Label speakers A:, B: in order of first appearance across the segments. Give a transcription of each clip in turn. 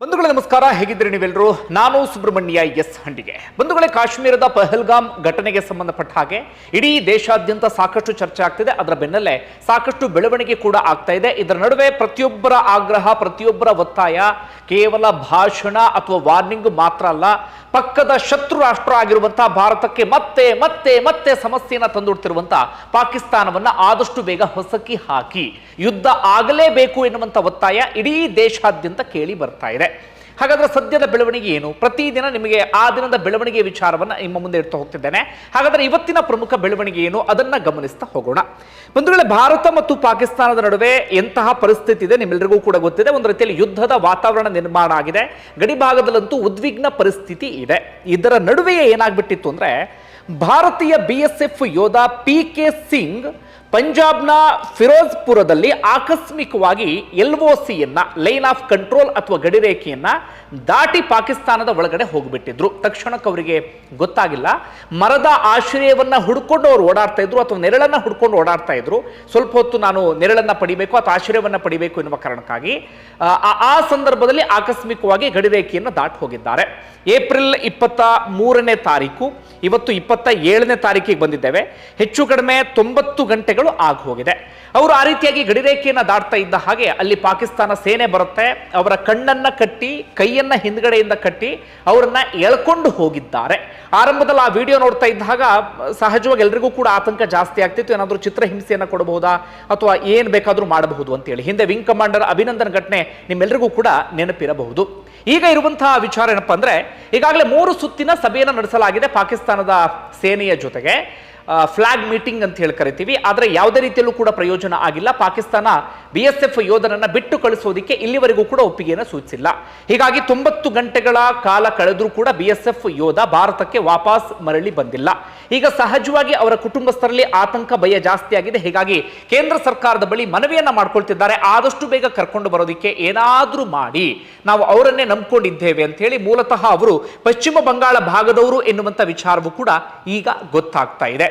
A: ಬಂಧುಗಳೇ ನಮಸ್ಕಾರ, ಹೇಗಿದ್ದೀರಿ ನೀವೆಲ್ಲರೂ ನಾನು ಸುಬ್ರಹ್ಮಣ್ಯ ಎಸ್ ಹಂಡಿಗೆ. ಬಂಧುಗಳೇ, ಕಾಶ್ಮೀರದ ಪಹಲ್ಗಾಮ್ ಘಟನೆಗೆ ಸಂಬಂಧಪಟ್ಟ ಹಾಗೆ ಇಡೀ ದೇಶಾದ್ಯಂತ ಸಾಕಷ್ಟು ಚರ್ಚೆ ಆಗ್ತಿದೆ. ಅದರ ಬೆನ್ನಲ್ಲೇ ಸಾಕಷ್ಟು ಬೆಳವಣಿಗೆ ಕೂಡ ಆಗ್ತಾ ಇದೆ. ಇದರ ನಡುವೆ ಪ್ರತಿಯೊಬ್ಬರ ಆಗ್ರಹ, ಪ್ರತಿಯೊಬ್ಬರ ಒತ್ತಾಯ ಕೇವಲ ಭಾಷಣ ಅಥವಾ ವಾರ್ನಿಂಗ್ ಮಾತ್ರ ಅಲ್ಲ, ಪಕ್ಕದ ಶತ್ರು ರಾಷ್ಟ್ರ ಆಗಿರುವಂತಹ ಭಾರತಕ್ಕೆ ಮತ್ತೆ ಮತ್ತೆ ಮತ್ತೆ ಸಮಸ್ಯೆಯನ್ನು ತಂದೊಡ್ತಿರುವಂತಹ ಪಾಕಿಸ್ತಾನವನ್ನ ಆದಷ್ಟು ಬೇಗ ಹೊಸಕಿ ಹಾಕಿ, ಯುದ್ಧ ಆಗಲೇಬೇಕು ಎನ್ನುವಂತ ಒತ್ತಾಯ ಇಡೀ ದೇಶಾದ್ಯಂತ ಕೇಳಿ ಬರ್ತಾ ಇದೆ. ಹಾಗಾದ್ರೆ ಸದ್ಯದ ಬೆಳವಣಿಗೆ ಏನು? ಪ್ರತಿದಿನ ನಿಮಗೆ ಆ ದಿನದ ಬೆಳವಣಿಗೆ ವಿಚಾರವನ್ನ ನಿಮ್ಮ ಮುಂದೆ ಇಡ್ತಾ ಹೋಗ್ತಿದ್ದೇನೆ. ಹಾಗಾದ್ರೆ ಇವತ್ತಿನ ಪ್ರಮುಖ ಬೆಳವಣಿಗೆ ಏನು? ಅದನ್ನ ಗಮನಿಸ್ತಾ ಹೋಗೋಣ. ಒಂದು ವೇಳೆ ಭಾರತ ಮತ್ತು ಪಾಕಿಸ್ತಾನದ ನಡುವೆ ಎಂತಹ ಪರಿಸ್ಥಿತಿ ಇದೆ ನಿಮ್ಮೆಲ್ಲರಿಗೂ ಕೂಡ ಗೊತ್ತಿದೆ. ಒಂದು ರೀತಿಯಲ್ಲಿ ಯುದ್ಧದ ವಾತಾವರಣ ನಿರ್ಮಾಣ ಆಗಿದೆ. ಗಡಿಭಾಗದಲ್ಲಂತೂ ಉದ್ವಿಗ್ನ ಪರಿಸ್ಥಿತಿ ಇದೆ. ಇದರ ನಡುವೆಯೇ ಏನಾಗ್ಬಿಟ್ಟಿತ್ತು ಅಂದ್ರೆ, ಭಾರತೀಯ ಬಿ ಎಸ್ ಎಫ್ ಯೋಧ ಪಿ ಕೆ ಸಿಂಗ್ ಪಂಜಾಬ್ನ ಫಿರೋಜ್ಪುರದಲ್ಲಿ ಆಕಸ್ಮಿಕವಾಗಿ ಎಲ್ ಒ ಸಿಯನ್ನ ಲೈನ್ ಆಫ್ ಕಂಟ್ರೋಲ್ ಅಥವಾ ಗಡಿರೇಖೆಯನ್ನ ದಾಟಿ ಪಾಕಿಸ್ತಾನದ ಒಳಗಡೆ ಹೋಗ್ಬಿಟ್ಟಿದ್ರು. ತಕ್ಷಣಕ್ಕೆ ಅವರಿಗೆ ಗೊತ್ತಾಗಿಲ್ಲ. ಮರದ ಆಶ್ರಯವನ್ನ ಹುಡ್ಕೊಂಡು ಅವರು ಓಡಾಡ್ತಾ ಇದ್ರು ಅಥವಾ ನೆರಳನ್ನ ಹುಡ್ಕೊಂಡು ಓಡಾಡ್ತಾ ಇದ್ರು. ಸ್ವಲ್ಪ ಹೊತ್ತು ನಾನು ನೆರಳನ್ನ ಪಡಿಬೇಕು ಅಥವಾ ಆಶ್ರಯವನ್ನ ಪಡಿಬೇಕು ಎನ್ನುವ ಕಾರಣಕ್ಕಾಗಿ ಆ, ಸಂದರ್ಭದಲ್ಲಿ ಆಕಸ್ಮಿಕವಾಗಿ ಗಡಿರೇಖೆಯನ್ನು ದಾಟಿ ಹೋಗಿದ್ದಾರೆ. ಏಪ್ರಿಲ್ ಇಪ್ಪತ್ತ ಮೂರನೇ ತಾರೀಕು ಇವತ್ತು ಇಪ್ಪತ್ತ ಏಳನೇ ತಾರೀಕಿಗೆ ಬಂದಿದ್ದೇವೆ. ಹೆಚ್ಚು ಕಡಿಮೆ ತೊಂಬತ್ತು ಗಂಟೆಗಳು ಆಗಿ ಹೋಗಿದೆ ಅವರು ಆ ರೀತಿಯಾಗಿ ಗಡಿರೇಖೆಯನ್ನು ದಾಟ್ತಾ ಇದ್ದ ಹಾಗೆ ಅಲ್ಲಿ ಪಾಕಿಸ್ತಾನ ಸೇನೆ ಬರುತ್ತೆ, ಅವರ ಕಣ್ಣನ್ನ ಕಟ್ಟಿ, ಕೈಯನ್ನ ಹಿಂದ್ಗಡೆಯಿಂದ ಕಟ್ಟಿ ಅವರನ್ನ ಎಳ್ಕೊಂಡು ಹೋಗಿದ್ದಾರೆ. ಆರಂಭದಲ್ಲಿ ಆ ವಿಡಿಯೋ ನೋಡ್ತಾ ಇದ್ದಾಗ ಸಹಜವಾಗಿ ಎಲ್ರಿಗೂ ಕೂಡ ಆತಂಕ ಜಾಸ್ತಿ ಆಗ್ತಿತ್ತು. ಏನಾದರೂ ಚಿತ್ರಹಿಂಸೆಯನ್ನು ಕೊಡಬಹುದಾ ಅಥವಾ ಏನ್ ಬೇಕಾದರೂ ಮಾಡಬಹುದು ಅಂತೇಳಿ. ಹಿಂದೆ ವಿಂಗ್ ಕಮಾಂಡರ್ ಅಭಿನಂದನ್ ಘಟನೆ ನಿಮ್ಮೆಲ್ಲರಿಗೂ ಕೂಡ ನೆನಪಿರಬಹುದು. ಈಗ ಇರುವಂತಹ ವಿಚಾರ ಏನಪ್ಪಾ ಅಂದ್ರೆ ಈಗಾಗಲೇ ಮೂರು ಸುತ್ತಿನ ಸಭೆಯನ್ನು ನಡೆಸಲಾಗಿದೆ ಪಾಕಿಸ್ತಾನದ ಸೇನೆಯ ಜೊತೆಗೆ. ಫ್ಲಾಗ್ ಮೀಟಿಂಗ್ ಅಂತ ಹೇಳಿ ಕರಿತೀವಿ. ಆದರೆ ಯಾವುದೇ ರೀತಿಯಲ್ಲೂ ಕೂಡ ಪ್ರಯೋಜನ ಆಗಿಲ್ಲ. ಪಾಕಿಸ್ತಾನ ಬಿ ಎಸ್ ಎಫ್ ಯೋಧನನ್ನ ಬಿಟ್ಟು ಕಳಿಸೋದಕ್ಕೆ ಇಲ್ಲಿವರೆಗೂ ಕೂಡ ಒಪ್ಪಿಗೆಯನ್ನು ಸೂಚಿಸಿಲ್ಲ. ಹೀಗಾಗಿ ತೊಂಬತ್ತು ಗಂಟೆಗಳ ಕಾಲ ಕಳೆದರೂ ಕೂಡ ಬಿ ಎಸ್ ಎಫ್ ಯೋಧ ಭಾರತಕ್ಕೆ ವಾಪಸ್ ಮರಳಿ ಬಂದಿಲ್ಲ. ಈಗ ಸಹಜವಾಗಿ ಅವರ ಕುಟುಂಬಸ್ಥರಲ್ಲಿ ಆತಂಕ ಭಯ ಜಾಸ್ತಿ ಆಗಿದೆ. ಹೀಗಾಗಿ ಕೇಂದ್ರ ಸರ್ಕಾರದ ಬಳಿ ಮನವಿಯನ್ನ ಮಾಡ್ಕೊಳ್ತಿದ್ದಾರೆ. ಆದಷ್ಟು ಬೇಗ ಕರ್ಕೊಂಡು ಬರೋದಕ್ಕೆ ಏನಾದರೂ ಮಾಡಿ. ನಾವು ಅವರನ್ನೇ ನಂಬ್ಕೊಂಡಿದ್ದೇವೆ ಅಂತ ಹೇಳಿ ಮೂಲತಃ ಅವರು ಪಶ್ಚಿಮ ಬಂಗಾಳ ಭಾಗದವರು ಎನ್ನುವಂಥ ವಿಚಾರವೂ ಕೂಡ ಈಗ ಗೊತ್ತಾಗ್ತಾ ಇದೆ.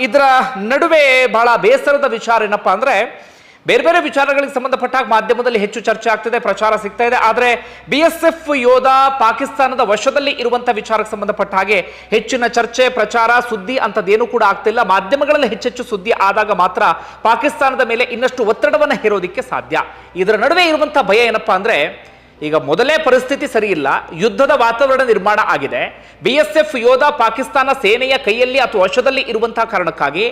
A: ಇದರ ನಡುವೆ ಬಹಳ ಬೇಸರದ ವಿಚಾರ ಏನಪ್ಪಾ ಅಂದ್ರೆ, ಬೇರೆ ಬೇರೆ ವಿಚಾರಗಳಿಗೆ ಸಂಬಂಧಪಟ್ಟ ಹಾಗೆ ಮಾಧ್ಯಮದಲ್ಲಿ ಹೆಚ್ಚು ಚರ್ಚೆ ಆಗ್ತಿದೆ, ಪ್ರಚಾರ ಸಿಗ್ತಾ ಇದೆ. ಆದರೆ ಬಿ ಎಸ್ ಎಫ್ ಯೋಧ ಪಾಕಿಸ್ತಾನದ ವಶದಲ್ಲಿ ಇರುವಂತ ವಿಚಾರಕ್ಕೆ ಸಂಬಂಧಪಟ್ಟ ಹಾಗೆ ಹೆಚ್ಚಿನ ಚರ್ಚೆ, ಪ್ರಚಾರ, ಸುದ್ದಿ ಅಂತದೇನು ಕೂಡ ಆಗ್ತಿಲ್ಲ. ಮಾಧ್ಯಮಗಳಲ್ಲಿ ಹೆಚ್ಚೆಚ್ಚು ಸುದ್ದಿ ಆದಾಗ ಮಾತ್ರ ಪಾಕಿಸ್ತಾನದ ಮೇಲೆ ಇನ್ನಷ್ಟು ಒತ್ತಡವನ್ನು ಹೇರೋದಿಕ್ಕೆ ಸಾಧ್ಯ. ಇದರ ನಡುವೆ ಇರುವಂತಹ ಭಯ ಏನಪ್ಪಾ ಅಂದ್ರೆ ಈಗ ಮೊದಲೇ ಪರಿಸ್ಥಿತಿ ಸರಿ ಇಲ್ಲ ಯುದ್ಧದ ವಾತಾವರಣ ನಿರ್ಮಾಣ ಆಗಿದೆ. ಬಿ ಎಸ್ ಎಫ್ ಯೋಧ ಪಾಕಿಸ್ತಾನ ಸೇನೆಯ ಕೈಯಲ್ಲಿ ಅಥವಾ ವಶದಲ್ಲಿ ಇರುವಂತಹ ಕಾರಣಕ್ಕಾಗಿ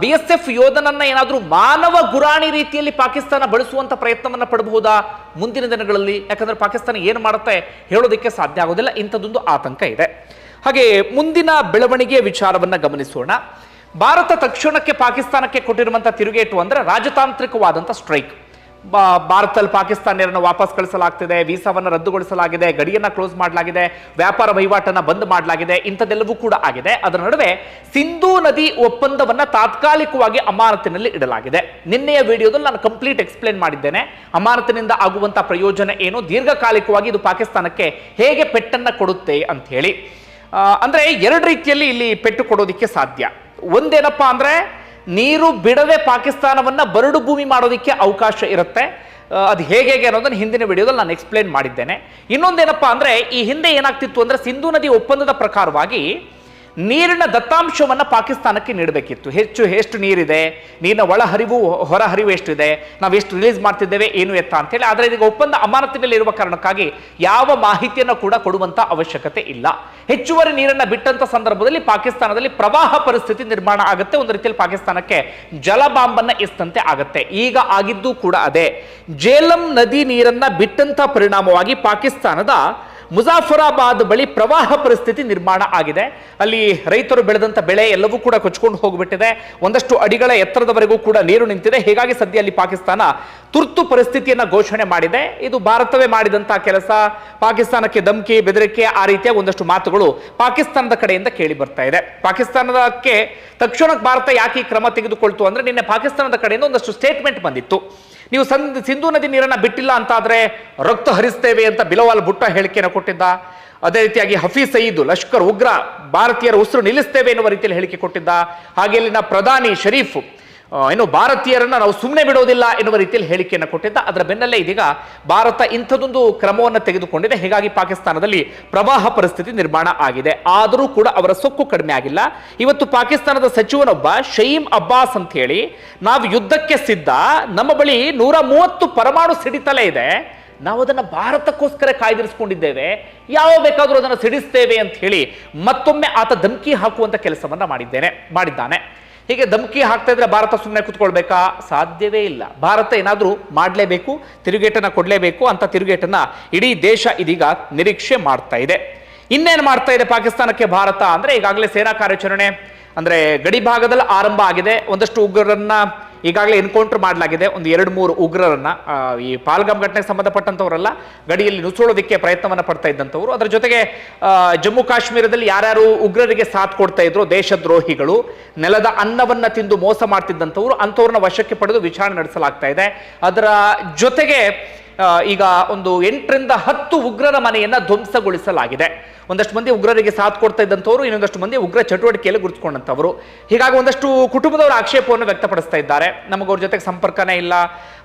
A: ಬಿ ಎಸ್ ಎಫ್ ಯೋಧನನ್ನ ಏನಾದರೂ ಮಾನವ ಗುರಾಣಿ ರೀತಿಯಲ್ಲಿ ಪಾಕಿಸ್ತಾನ ಬಳಸುವಂತ ಪ್ರಯತ್ನವನ್ನು ಪಡಬಹುದಾ ಮುಂದಿನ ದಿನಗಳಲ್ಲಿ? ಯಾಕಂದ್ರೆ ಪಾಕಿಸ್ತಾನ ಏನು ಮಾಡುತ್ತೆ ಹೇಳೋದಕ್ಕೆ ಸಾಧ್ಯ ಆಗೋದಿಲ್ಲ. ಇಂಥದ್ದೊಂದು ಆತಂಕ ಇದೆ. ಹಾಗೆ ಮುಂದಿನ ಬೆಳವಣಿಗೆಯ ವಿಚಾರವನ್ನ ಗಮನಿಸೋಣ. ಭಾರತ ತಕ್ಷಣಕ್ಕೆ ಪಾಕಿಸ್ತಾನಕ್ಕೆ ಕೊಟ್ಟಿರುವಂತಹ ತಿರುಗೇಟು ಅಂದ್ರೆ ರಾಜತಾಂತ್ರಿಕವಾದಂಥ ಸ್ಟ್ರೈಕ್ ಭಾರತದಲ್ಲಿ ಪಾಕಿಸ್ತಾನಿಯರನ್ನು ವಾಪಸ್ ಕಳಿಸಲಾಗ್ತಿದೆ, ವೀಸಾವನ್ನು ರದ್ದುಗೊಳಿಸಲಾಗಿದೆ, ಗಡಿಯನ್ನ ಕ್ಲೋಸ್ ಮಾಡಲಾಗಿದೆ, ವ್ಯಾಪಾರ ವಹಿವಾಟನ್ನು ಬಂದ್ ಮಾಡಲಾಗಿದೆ, ಇಂಥದ್ದೆಲ್ಲವೂ ಕೂಡ ಆಗಿದೆ. ಅದರ ನಡುವೆ ಸಿಂಧೂ ನದಿ ಒಪ್ಪಂದವನ್ನ ತಾತ್ಕಾಲಿಕವಾಗಿ ಅಮಾನತಿನಲ್ಲಿ ಇಡಲಾಗಿದೆ. ನಿನ್ನೆಯ ವಿಡಿಯೋದಲ್ಲಿ ನಾನು ಕಂಪ್ಲೀಟ್ ಎಕ್ಸ್ಪ್ಲೇನ್ ಮಾಡಿದ್ದೇನೆ. ಅಮಾನತಿನಿಂದ ಆಗುವಂತ ಪ್ರಯೋಜನ ಏನು? ದೀರ್ಘಕಾಲಿಕವಾಗಿ ಇದು ಪಾಕಿಸ್ತಾನಕ್ಕೆ ಹೇಗೆ ಪೆಟ್ಟನ್ನ ಕೊಡುತ್ತೆ ಅಂತ ಹೇಳಿ. ಅಂದ್ರೆ ಎರಡು ರೀತಿಯಲ್ಲಿ ಇಲ್ಲಿ ಪೆಟ್ಟು ಕೊಡೋದಿಕ್ಕೆ ಸಾಧ್ಯ. ಒಂದೇನಪ್ಪ ಅಂದ್ರೆ ನೀರು ಬಿಡದೆ ಪಾಕಿಸ್ತಾನವನ್ನು ಬರಡು ಭೂಮಿ ಮಾಡೋದಕ್ಕೆ ಅವಕಾಶ ಇರುತ್ತೆ. ಅದು ಹೇಗೆ ಹೇಗೆ ಅನ್ನೋದನ್ನು ಹಿಂದಿನ ವಿಡಿಯೋದಲ್ಲಿ ನಾನು ಎಕ್ಸ್ಪ್ಲೇನ್ ಮಾಡಿದ್ದೇನೆ. ಇನ್ನೊಂದೇನಪ್ಪ ಅಂದರೆ ಈ ಹಿಂದೆ ಏನಾಗ್ತಿತ್ತು ಅಂದರೆ ಸಿಂಧು ನದಿ ಒಪ್ಪಂದದ ಪ್ರಕಾರವಾಗಿ ನೀರಿನ ದತ್ತಾಂಶವನ್ನು ಪಾಕಿಸ್ತಾನಕ್ಕೆ ನೀಡಬೇಕಿತ್ತು. ಹೆಚ್ಚು ಎಷ್ಟು ನೀರಿದೆ, ನೀರಿನ ಒಳಹರಿವು, ಹೊರಹರಿವು ಎಷ್ಟಿದೆ, ನಾವು ಎಷ್ಟು ರಿಲೀಸ್ ಮಾಡ್ತಿದ್ದೇವೆ, ಏನು ಎತ್ತ ಅಂತೇಳಿ. ಆದರೆ ಇದೀಗ ಒಪ್ಪಂದ ಅಮಾನತಿನಲ್ಲಿರುವ ಕಾರಣಕ್ಕಾಗಿ ಯಾವ ಮಾಹಿತಿಯನ್ನು ಕೂಡ ಕೊಡುವಂಥ ಅವಶ್ಯಕತೆ ಇಲ್ಲ. ಹೆಚ್ಚುವರಿ ನೀರನ್ನು ಬಿಟ್ಟಂಥ ಸಂದರ್ಭದಲ್ಲಿ ಪಾಕಿಸ್ತಾನದಲ್ಲಿ ಪ್ರವಾಹ ಪರಿಸ್ಥಿತಿ ನಿರ್ಮಾಣ ಆಗುತ್ತೆ. ಒಂದು ರೀತಿಯಲ್ಲಿ ಪಾಕಿಸ್ತಾನಕ್ಕೆ ಜಲಬಾಂಬನ್ನು ಎಸ್ತಂತೆ ಆಗುತ್ತೆ. ಈಗ ಆಗಿದ್ದು ಕೂಡ ಅದೇ. ಜೇಲಂ ನದಿ ನೀರನ್ನ ಬಿಟ್ಟಂತ ಪರಿಣಾಮವಾಗಿ ಪಾಕಿಸ್ತಾನದ ಮುಜಾಫರಾಬಾದ್ ಬಳಿ ಪ್ರವಾಹ ಪರಿಸ್ಥಿತಿ ನಿರ್ಮಾಣ ಆಗಿದೆ. ಅಲ್ಲಿ ರೈತರು ಬೆಳೆದಂತ ಬೆಳೆ ಎಲ್ಲವೂ ಕೂಡ ಕೊಚ್ಕೊಂಡು ಹೋಗಿಬಿಟ್ಟಿದೆ. ಒಂದಷ್ಟು ಅಡಿಗಳ ಎತ್ತರದವರೆಗೂ ಕೂಡ ನೀರು ನಿಂತಿದೆ. ಹೀಗಾಗಿ ಸದ್ಯ ಅಲ್ಲಿ ಪಾಕಿಸ್ತಾನ ತುರ್ತು ಪರಿಸ್ಥಿತಿಯನ್ನ ಘೋಷಣೆ ಮಾಡಿದೆ. ಇದು ಭಾರತವೇ ಮಾಡಿದಂತಹ ಕೆಲಸ. ಪಾಕಿಸ್ತಾನಕ್ಕೆ ಧಮಕಿ, ಬೆದರಿಕೆ ಆ ರೀತಿಯ ಒಂದಷ್ಟು ಮಾತುಗಳು ಪಾಕಿಸ್ತಾನದ ಕಡೆಯಿಂದ ಕೇಳಿ ಬರ್ತಾ ಇದೆ. ಪಾಕಿಸ್ತಾನದಕ್ಕೆ ತಕ್ಷಣಕ್ಕೆ ಭಾರತ ಯಾಕೆ ಈ ಕ್ರಮ ತೆಗೆದುಕೊಳ್ತು ಅಂದ್ರೆ ನಿನ್ನೆ ಪಾಕಿಸ್ತಾನದ ಕಡೆಯಿಂದ ಒಂದಷ್ಟು ಸ್ಟೇಟ್ಮೆಂಟ್ ಬಂದಿತ್ತು. ನೀವು ಸಂದ್ ಸಿಂಧು ನದಿ ನೀರನ್ನ ಬಿಟ್ಟಿಲ್ಲ ಅಂತ ಆದ್ರೆ ರಕ್ತ ಹರಿಸ್ತೇವೆ ಅಂತ ಬಿಲವಾಲ್ ಭುಟ್ಟ ಹೇಳಿಕೆಯನ್ನು ಕೊಟ್ಟಿದ್ದ. ಅದೇ ರೀತಿಯಾಗಿ ಹಫೀಸ್ ಸಯೀದ್, ಲಷ್ಕರ್ ಉಗ್ರ, ಭಾರತೀಯರ ಉಸಿರು ನಿಲ್ಲಿಸ್ತೇವೆ ಎನ್ನುವ ರೀತಿಯಲ್ಲಿ ಹೇಳಿಕೆ ಕೊಟ್ಟಿದ್ದ. ಹಾಗೆ ಇಲ್ಲಿನ ಪ್ರಧಾನಿ ಶರೀಫ್ ಏನು ಭಾರತೀಯರನ್ನು ನಾವು ಸುಮ್ಮನೆ ಬಿಡೋದಿಲ್ಲ ಎನ್ನುವ ರೀತಿಯಲ್ಲಿ ಹೇಳಿಕೆಯನ್ನು ಕೊಟ್ಟಿದ್ದ. ಅದರ ಬೆನ್ನಲ್ಲೇ ಇದೀಗ ಭಾರತ ಇಂಥದೊಂದು ಕ್ರಮವನ್ನು ತೆಗೆದುಕೊಂಡಿದೆ. ಹೀಗಾಗಿ ಪಾಕಿಸ್ತಾನದಲ್ಲಿ ಪ್ರವಾಹ ಪರಿಸ್ಥಿತಿ ನಿರ್ಮಾಣ ಆಗಿದೆ. ಆದರೂ ಕೂಡ ಅವರ ಸೊಕ್ಕು ಕಡಿಮೆ ಆಗಿಲ್ಲ. ಇವತ್ತು ಪಾಕಿಸ್ತಾನದ ಸಚಿವನೊಬ್ಬ ಶಯೀಮ್ ಅಬ್ಬಾಸ್ ಅಂತ ಹೇಳಿ ನಾವು ಯುದ್ಧಕ್ಕೆ ಸಿದ್ಧ. ನಮ್ಮ ಬಳಿ ನೂರ ಮೂವತ್ತು ಪರಮಾಣು ಸಿಡಿತಲೇ ಇದೆ. ನಾವು ಅದನ್ನು ಭಾರತಕ್ಕೋಸ್ಕರ ಕಾಯ್ದಿರಿಸಿಕೊಂಡಿದ್ದೇವೆ. ಯಾವ ಬೇಕಾದರೂ ಅದನ್ನು ಸಿಡಿಸ್ತೇವೆ ಅಂತ ಹೇಳಿ ಮತ್ತೊಮ್ಮೆ ಆತ ಧಮಕಿ ಹಾಕುವಂಥ ಕೆಲಸವನ್ನ ಮಾಡಿದ್ದೇನೆ, ಮಾಡಿದ್ದಾನೆ. ಹೀಗೆ ಧಮಕಿ ಹಾಕ್ತಾ ಇದ್ರೆ ಭಾರತ ಸುಮ್ಮನೆ ಕೂತ್ಕೊಳ್ಬೇಕಾ? ಸಾಧ್ಯವೇ ಇಲ್ಲ. ಭಾರತ ಏನಾದರೂ ಮಾಡಲೇಬೇಕು, ತಿರುಗೇಟನ್ನು ಕೊಡಲೇಬೇಕು ಅಂತ ತಿರುಗೇಟನ್ನು ಇಡೀ ದೇಶ ಇದೀಗ ನಿರೀಕ್ಷೆ ಮಾಡ್ತಾ ಇದೆ. ಇನ್ನೇನು ಮಾಡ್ತಾ ಇದೆ ಪಾಕಿಸ್ತಾನಕ್ಕೆ ಭಾರತ? ಅಂದರೆ ಈಗಾಗಲೇ ಸೇನಾ ಕಾರ್ಯಾಚರಣೆ, ಅಂದರೆ ಗಡಿ ಭಾಗದಲ್ಲಿ ಆರಂಭ ಆಗಿದೆ. ಒಂದಷ್ಟು ಉಗ್ರರನ್ನ ಈಗಾಗಲೇ ಎನ್ಕೌಂಟರ್ ಮಾಡಲಾಗಿದೆ. ಒಂದು ಎರಡು ಮೂರು ಉಗ್ರರನ್ನ ಈ ಪಾಲ್ಗಾಮ್ ಘಟನೆಗೆ ಸಂಬಂಧಪಟ್ಟಂತವರೆಲ್ಲ, ಗಡಿಯಲ್ಲಿ ನುಸುಳೋದಕ್ಕೆ ಪ್ರಯತ್ನವನ್ನ ಪಡ್ತಾ ಇದ್ದಂಥವ್ರು ಅದರ ಜೊತೆಗೆ ಜಮ್ಮು ಕಾಶ್ಮೀರದಲ್ಲಿ ಯಾರ್ಯಾರು ಉಗ್ರರಿಗೆ ಸಾಥ್ ಕೊಡ್ತಾ ಇದ್ರು, ದೇಶದ್ರೋಹಿಗಳು, ನೆಲದ ಅನ್ನವನ್ನ ತಿಂದು ಮೋಸ ಮಾಡ್ತಿದ್ದಂಥವ್ರು ಅಂಥವ್ರನ್ನ ವಶಕ್ಕೆ ಪಡೆದು ವಿಚಾರಣೆ ನಡೆಸಲಾಗ್ತಾ ಇದೆ. ಅದರ ಜೊತೆಗೆ ಈಗ ಒಂದು ಎಂಟರಿಂದ ಹತ್ತು ಉಗ್ರರ ಮನೆಯನ್ನ ಧ್ವಂಸಗೊಳಿಸಲಾಗಿದೆ. ಒಂದಷ್ಟು ಮಂದಿ ಉಗ್ರರಿಗೆ ಸಾಥ್ ಕೊಡ್ತಾ ಇದ್ದಂಥವ್ರು, ಇನ್ನೊಂದಷ್ಟು ಮಂದಿ ಉಗ್ರ ಚಟುವಟಿಕೆಯಲ್ಲಿ ಗುರುತಿಕೊಂಡಂಥವ್ರು ಹೀಗಾಗಿ ಒಂದಷ್ಟು ಕುಟುಂಬದವರ ಆಕ್ಷೇಪವನ್ನು ವ್ಯಕ್ತಪಡಿಸ್ತಾ ಇದ್ದಾರೆ. ನಮಗೆ ಜೊತೆಗೆ ಸಂಪರ್ಕನೇ ಇಲ್ಲ.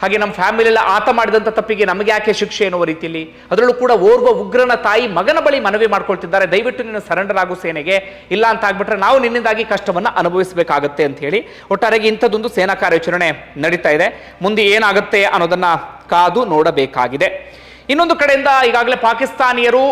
A: ಹಾಗೆ ನಮ್ಮ ಫ್ಯಾಮಿಲಿಯಲ್ಲ ಆತ ಮಾಡಿದಂಥ ತಪ್ಪಿಗೆ ನಮಗೆ ಯಾಕೆ ಶಿಕ್ಷೆ ಎನ್ನುವ ರೀತಿಯಲ್ಲಿ ಅದರಲ್ಲೂ ಕೂಡ ಓರ್ವ ಉಗ್ರನ ತಾಯಿ ಮಗನ ಬಳಿ ಮನವಿ ಮಾಡ್ಕೊಳ್ತಿದ್ದಾರೆ. ದಯವಿಟ್ಟು ನಿನ್ನ ಸರೆಂಡರ್ ಆಗು ಸೇನೆಗೆ. ಇಲ್ಲ ಅಂತ ಆಗ್ಬಿಟ್ರೆ ನಾವು ನಿನ್ನಿಂದಾಗಿ ಕಷ್ಟವನ್ನು ಅನುಭವಿಸಬೇಕಾಗತ್ತೆ ಅಂತ ಹೇಳಿ ಒಟ್ಟಾರೆಗೆ ಇಂಥದ್ದೊಂದು ಸೇನಾ ಕಾರ್ಯಾಚರಣೆ ನಡೀತಾ ಇದೆ. ಮುಂದೆ ಏನಾಗುತ್ತೆ ಅನ್ನೋದನ್ನ ಕಾದು ನೋಡಬೇಕಾಗಿದೆ. ಇನ್ನೊಂದು ಕಡೆಯಿಂದ ಈಗಾಗಲೇ ಪಾಕಿಸ್ತಾನಿಯರು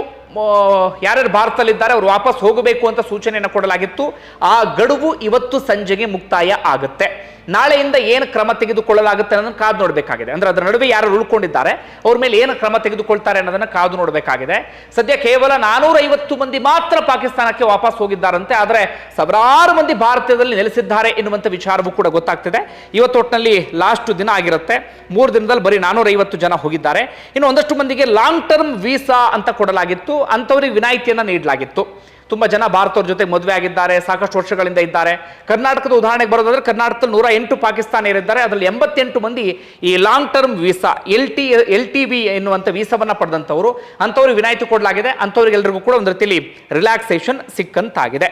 A: ಯಾರ್ಯಾರು ಭಾರತದಲ್ಲಿದ್ದಾರೆ ಅವರು ವಾಪಸ್ ಹೋಗಬೇಕು ಅಂತ ಸೂಚನೆಯನ್ನು ಕೊಡಲಾಗಿತ್ತು. ಆ ಗಡುವು ಇವತ್ತು ಸಂಜೆಗೆ ಮುಕ್ತಾಯ ಆಗುತ್ತೆ. ನಾಳೆಯಿಂದ ಏನು ಕ್ರಮ ತೆಗೆದುಕೊಳ್ಳಲಾಗುತ್ತೆ ಅನ್ನೋದನ್ನು ಕಾದು ನೋಡಬೇಕಾಗಿದೆ. ಅಂದ್ರೆ ಅದರ ನಡುವೆ ಯಾರು ಉಳ್ಕೊಂಡಿದ್ದಾರೆ, ಅವ್ರ ಮೇಲೆ ಏನು ಕ್ರಮ ತೆಗೆದುಕೊಳ್ತಾರೆ ಅನ್ನೋದನ್ನು ಕಾದು ನೋಡಬೇಕಾಗಿದೆ. ಸದ್ಯ ಕೇವಲ ನಾನೂರೈವತ್ತು ಮಂದಿ ಮಾತ್ರ ಪಾಕಿಸ್ತಾನಕ್ಕೆ ವಾಪಸ್ ಹೋಗಿದ್ದಾರಂತೆ, ಆದರೆ ಸಾವಿರಾರು ಮಂದಿ ಭಾರತದಲ್ಲಿ ನೆಲೆಸಿದ್ದಾರೆ ಎನ್ನುವಂಥ ವಿಚಾರವೂ ಕೂಡ ಗೊತ್ತಾಗ್ತಿದೆ. ಇವತ್ತು ಒಟ್ಟಿನಲ್ಲಿ ಲಾಸ್ಟ್ ದಿನ ಆಗಿರುತ್ತೆ. ಮೂರು ದಿನದಲ್ಲಿ ಬರೀ ನಾನೂರೈವತ್ತು ಜನ ಹೋಗಿದ್ದಾರೆ. ಇನ್ನು ಒಂದಷ್ಟು ಮಂದಿಗೆ ಲಾಂಗ್ ಟರ್ಮ್ ವೀಸಾ ಅಂತ ಕೊಡಲಾಗಿತ್ತು. ಅಂಥವ್ರಿಗೆ ವಿನಾಯಿತಿಯನ್ನು ನೀಡಲಾಗಿತ್ತು. ತುಂಬ ಜನ ಭಾರತವ್ರ ಜೊತೆ ಮದುವೆ ಆಗಿದ್ದಾರೆ, ಸಾಕಷ್ಟು ವರ್ಷಗಳಿಂದ ಇದ್ದಾರೆ. ಕರ್ನಾಟಕದ ಉದಾಹರಣೆಗೆ ಬರೋದಾದ್ರೆ, ಕರ್ನಾಟಕದಲ್ಲಿ ನೂರ ಎಂಟು ಪಾಕಿಸ್ತಾನಿಯರಿದ್ದಾರೆ. ಅದರಲ್ಲಿ ಎಂಬತ್ತೆಂಟು ಮಂದಿ ಈ long term visa L T L T B ಎನ್ನುವಂಥ ವೀಸಾವನ್ನ ಪಡೆದಂಥವರು. ಅಂಥವ್ರಿಗೆ ವಿನಾಯಿತಿ ಕೊಡಲಾಗಿದೆ. ಅಂಥವ್ರಿಗೆಲ್ಲರಿಗೂ ಕೂಡ ಒಂದು ರೀತಿಯಲ್ಲಿ ರಿಲ್ಯಾಕ್ಸೇಷನ್ ಸಿಕ್ಕಂತಾಗಿದೆ.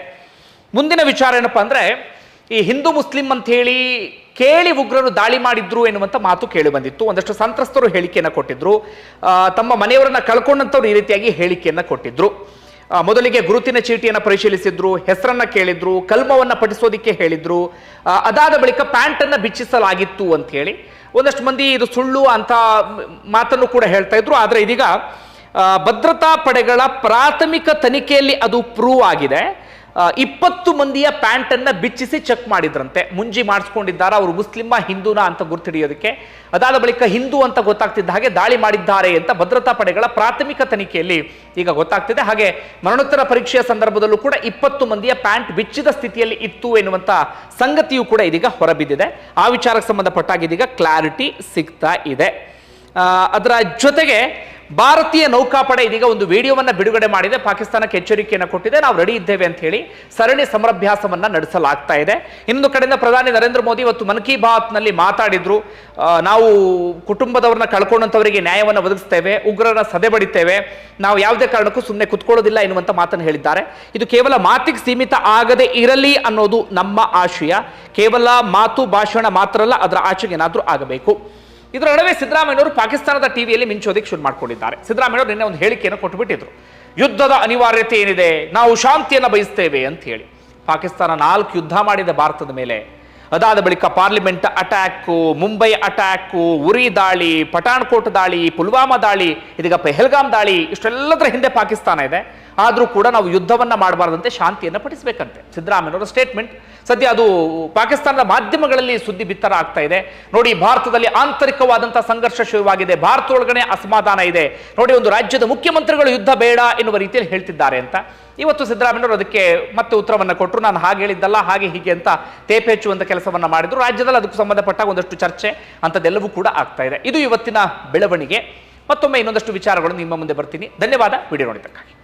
A: ಮುಂದಿನ ವಿಚಾರ ಏನಪ್ಪಾ ಅಂದ್ರೆ, ಈ ಹಿಂದೂ ಮುಸ್ಲಿಂ ಅಂತ ಹೇಳಿ ಕೇಳಿ ಉಗ್ರರು ದಾಳಿ ಮಾಡಿದ್ರು ಎನ್ನುವಂಥ ಮಾತು ಕೇಳಿ ಬಂದಿತ್ತು. ಒಂದಷ್ಟು ಸಂತ್ರಸ್ತರು ಹೇಳಿಕೆಯನ್ನು ಕೊಟ್ಟಿದ್ರು. ತಮ್ಮ ಮನೆಯವರನ್ನ ಕಳ್ಕೊಂಡಂಥವ್ರು ಈ ರೀತಿಯಾಗಿ ಹೇಳಿಕೆಯನ್ನ ಕೊಟ್ಟಿದ್ರು. ಮೊದಲಿಗೆ ಗುರುತಿನ ಚೀಟಿಯನ್ನು ಪರಿಶೀಲಿಸಿದ್ರು, ಹೆಸರನ್ನ ಕೇಳಿದ್ರು, ಕಲ್ಮವನ್ನ ಪಠಿಸೋದಿಕ್ಕೆ ಹೇಳಿದ್ರು. ಅದಾದ ಬಳಿಕ ಪ್ಯಾಂಟ್ ಬಿಚ್ಚಿಸಲಾಗಿತ್ತು ಅಂತ ಹೇಳಿ ಒಂದಷ್ಟು ಮಂದಿ ಇದು ಸುಳ್ಳು ಅಂತ ಮಾತನ್ನು ಕೂಡ ಹೇಳ್ತಾ ಇದ್ರು. ಆದರೆ ಇದೀಗ ಭದ್ರತಾ ಪಡೆಗಳ ಪ್ರಾಥಮಿಕ ತನಿಖೆಯಲ್ಲಿ ಅದು ಪ್ರೂವ್ ಆಗಿದೆ. ಇಪ್ಪತ್ತು ಮಂದಿಯ ಪ್ಯಾಂಟ್ ಅನ್ನ ಬಿಚ್ಚಿಸಿ ಚೆಕ್ ಮಾಡಿದ್ರಂತೆ. ಮುಂಜಿ ಮಾಡಿಸ್ಕೊಂಡಿದ್ದಾರ ಅವರು ಮುಸ್ಲಿಮ, ಹಿಂದೂನಾ ಅಂತ ಗುರುತಿಡಿಯೋದಕ್ಕೆ. ಅದಾದ ಬಳಿಕ ಹಿಂದೂ ಅಂತ ಗೊತ್ತಾಗ್ತಿದ್ದ ಹಾಗೆ ದಾಳಿ ಮಾಡಿದ್ದಾರೆ ಅಂತ ಭದ್ರತಾ ಪಡೆಗಳ ಪ್ರಾಥಮಿಕ ತನಿಖೆಯಲ್ಲಿ ಈಗ ಗೊತ್ತಾಗ್ತಿದೆ. ಹಾಗೆ ಮರಣೋತ್ತರ ಪರೀಕ್ಷೆಯ ಸಂದರ್ಭದಲ್ಲೂ ಕೂಡ ಇಪ್ಪತ್ತು ಮಂದಿಯ ಪ್ಯಾಂಟ್ ಬಿಚ್ಚಿದ ಸ್ಥಿತಿಯಲ್ಲಿ ಇತ್ತು ಎನ್ನುವಂತ ಸಂಗತಿಯು ಕೂಡ ಇದೀಗ ಹೊರಬಿದ್ದಿದೆ. ಆ ವಿಚಾರಕ್ಕೆ ಸಂಬಂಧಪಟ್ಟಾಗ ಇದೀಗ ಕ್ಲಾರಿಟಿ ಸಿಗ್ತಾ ಇದೆ. ಅದರ ಜೊತೆಗೆ ಭಾರತೀಯ ನೌಕಾಪಡೆ ಇದೀಗ ಒಂದು ವಿಡಿಯೋವನ್ನು ಬಿಡುಗಡೆ ಮಾಡಿದೆ. ಪಾಕಿಸ್ತಾನಕ್ಕೆ ಎಚ್ಚರಿಕೆಯನ್ನು ಕೊಟ್ಟಿದೆ. ನಾವು ರೆಡಿ ಇದ್ದೇವೆ ಅಂತ ಹೇಳಿ ಸರಣಿ ಸಮರಭ್ಯಾಸವನ್ನು ನಡೆಸಲಾಗ್ತಾ ಇದೆ. ಇನ್ನೊಂದು ಕಡೆಯಿಂದ ಪ್ರಧಾನಿ ನರೇಂದ್ರ ಮೋದಿ ಇವತ್ತು ಮನ್ ಕಿ ಬಾತ್ನಲ್ಲಿ ಮಾತಾಡಿದ್ರು. ನಾವು ಕುಟುಂಬದವ್ರನ್ನ ಕಳ್ಕೊಂಡಂತವರಿಗೆ ನ್ಯಾಯವನ್ನು ಒದಗಿಸ್ತೇವೆ. ಉಗ್ರರ ಸದೆ ಬಡಿತೇವೆ. ನಾವು ಯಾವುದೇ ಕಾರಣಕ್ಕೂ ಸುಮ್ಮನೆ ಕುತ್ಕೊಳ್ಳೋದಿಲ್ಲ ಎನ್ನುವಂಥ ಮಾತನ್ನು ಹೇಳಿದ್ದಾರೆ. ಇದು ಕೇವಲ ಮಾತಿಗೆ ಸೀಮಿತ ಆಗದೆ ಇರಲಿ ಅನ್ನೋದು ನಮ್ಮ ಆಶಯ. ಕೇವಲ ಮಾತು, ಭಾಷಣ ಮಾತ್ರ ಅಲ್ಲ, ಅದರ ಆಚೆಗೆ ಏನಾದರೂ ಆಗಬೇಕು. ಇದರ ನಡುವೆ ಸಿದ್ದರಾಮಯ್ಯವರು ಪಾಕಿಸ್ತಾನದ ಟಿವಿಯಲ್ಲಿ ಮಿಂಚೋದಕ್ಕೆ ಶುರು ಮಾಡ್ಕೊಂಡಿದ್ದಾರೆ. ಸಿದ್ದರಾಮಯ್ಯವರು ನಿನ್ನೆ ಒಂದು ಹೇಳಿಕೆಯನ್ನು ಕೊಟ್ಟುಬಿಟ್ಟಿದ್ರು. ಯುದ್ಧದ ಅನಿವಾರ್ಯತೆ ಏನಿದೆ? ನಾವು ಶಾಂತಿಯನ್ನು ಬಯಸ್ತೇವೆ ಅಂತ ಹೇಳಿ. ಪಾಕಿಸ್ತಾನ ನಾಲ್ಕು ಯುದ್ಧ ಮಾಡಿದ ಭಾರತದ ಮೇಲೆ ಅದಾದ ಬಳಿಕ ಪಾರ್ಲಿಮೆಂಟ್ ಅಟ್ಯಾಕು ಮುಂಬೈ ಅಟ್ಯಾಕು ಉರಿ ದಾಳಿ, ಪಠಾಣ್ಕೋಟ್ ದಾಳಿ, ಪುಲ್ವಾಮಾ ದಾಳಿ, ಇದೀಗ ಪೆಹಲ್ಗಾಮ್ ದಾಳಿ, ಇಷ್ಟೆಲ್ಲದರ ಹಿಂದೆ ಪಾಕಿಸ್ತಾನ ಇದೆ. ಆದರೂ ಕೂಡ ನಾವು ಯುದ್ಧವನ್ನು ಮಾಡಬಾರದಂತೆ ಶಾಂತಿಯನ್ನು ಪಡಿಸಬೇಕಂತೆ ಸಿದ್ದರಾಮಯ್ಯನವರ ಸ್ಟೇಟ್ಮೆಂಟ್ ಸದ್ಯ ಅದು ಪಾಕಿಸ್ತಾನದ ಮಾಧ್ಯಮಗಳಲ್ಲಿ ಸುದ್ದಿ ಬಿತ್ತರ ಆಗ್ತಾ ಇದೆ. ನೋಡಿ, ಭಾರತದಲ್ಲಿ ಆಂತರಿಕವಾದಂತಹ ಸಂಘರ್ಷ ಶುರುವಾಗಿದೆ. ಭಾರತ ಒಳಗಡೆ ಅಸಮಾಧಾನ ಇದೆ. ನೋಡಿ, ಒಂದು ರಾಜ್ಯದ ಮುಖ್ಯಮಂತ್ರಿಗಳು ಯುದ್ಧ ಬೇಡ ಎನ್ನುವ ರೀತಿಯಲ್ಲಿ ಹೇಳ್ತಿದ್ದಾರೆ ಅಂತ. ಇವತ್ತು ಸಿದ್ದರಾಮಯ್ಯವರು ಅದಕ್ಕೆ ಮತ್ತೆ ಉತ್ತರವನ್ನು ಕೊಟ್ಟರು ನಾನು ಹಾಗೆ ಹೇಳಿದ್ದಲ್ಲ, ಹಾಗೆ ಹೀಗೆ ಅಂತ ತೇಪೆ ಹೆಚ್ಚುವಂಥ ಕೆಲಸವನ್ನು ಮಾಡಿದ್ರು. ರಾಜ್ಯದಲ್ಲಿ ಅದಕ್ಕೆ ಸಂಬಂಧಪಟ್ಟ ಒಂದಷ್ಟು ಚರ್ಚೆ ಅಂಥದ್ದೆಲ್ಲವೂ ಕೂಡ ಆಗ್ತಾ ಇದೆ. ಇದು ಇವತ್ತಿನ ಬೆಳವಣಿಗೆ. ಮತ್ತೊಮ್ಮೆ ಇನ್ನೊಂದಷ್ಟು ವಿಚಾರಗಳು ನಿಮ್ಮ ಮುಂದೆ ಬರ್ತೀನಿ. ಧನ್ಯವಾದ. ವಿಡಿಯೋ ನೋಡಿದ್ದಕ್ಕಾಗಿ.